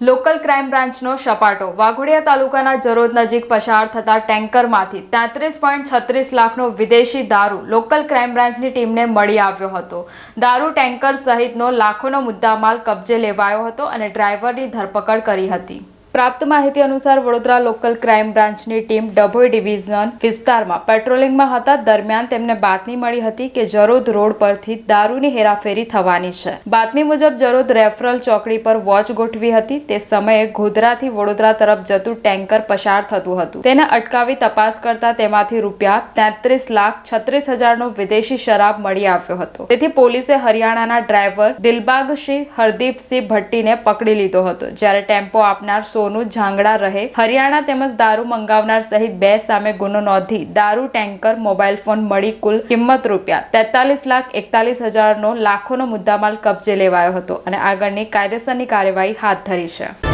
Local crime બ્રાન્ચનો સપાટો. વાઘોડિયા તાલુકાના જરોદ નજીક પસાર થતા ટેન્કરમાંથી તેત્રીસ પોઈન્ટ છત્રીસ લાખનો વિદેશી દારૂ લોકલ ક્રાઇમ બ્રાન્ચની ટીમને મળી આવ્યો હતો. દારૂ ટેન્કર સહિતનો લાખોનો મુદ્દામાલ કબજે લેવાયો હતો અને ડ્રાઈવરની ધરપકડ કરી હતી. પ્રાપ્ત માહિતી અનુસાર વડોદરા લોકલ ક્રાઇમ બ્રાન્ચની ટીમ ડભોઈ ડિવિઝન વિસ્તારમાં પેટ્રોલિંગમાં હતા. દરમિયાન તેમને બાતમી મળી હતી કે જરોદ રોડ પરથી દારૂની હેરાફેરી થવાની છે. બાતમી મુજબ, જરોદ રેફરલ ચોકડી પર વોચ ગોઠવી હતી. તે સમયે ગોધરાથી વડોદરા તરફ જતું ટેન્કર પસાર થતું હતું. તેને અટકાવી તપાસ કરતા તેમાંથી રૂપિયા તેત્રીસ લાખ છત્રીસ હજારનો વિદેશી શરાબ મળી આવ્યો હતો. તેથી પોલીસે હરિયાણાના ડ્રાઈવર દિલબાગસિંહ, હરદીપસિંહ ભટ્ટીને પકડી લીધો હતો. જ્યારે ટેમ્પો આપનાર સોનુ ઝાંગડા રહે. હરિયાણા તેમજ દારૂ મંગાવનાર સહિત બે સામે ગુનો નોંધી દારૂ ટેન્કર, મોબાઈલ ફોન મળી કુલ કિંમત રૂપિયા તેતાલીસ લાખ એકતાલીસ હજારનો લાખોનો મુદ્દામાલ કબજે લેવાયો હતો અને આગળની કાયદેસરની કાર્યવાહી હાથ ધરી છે.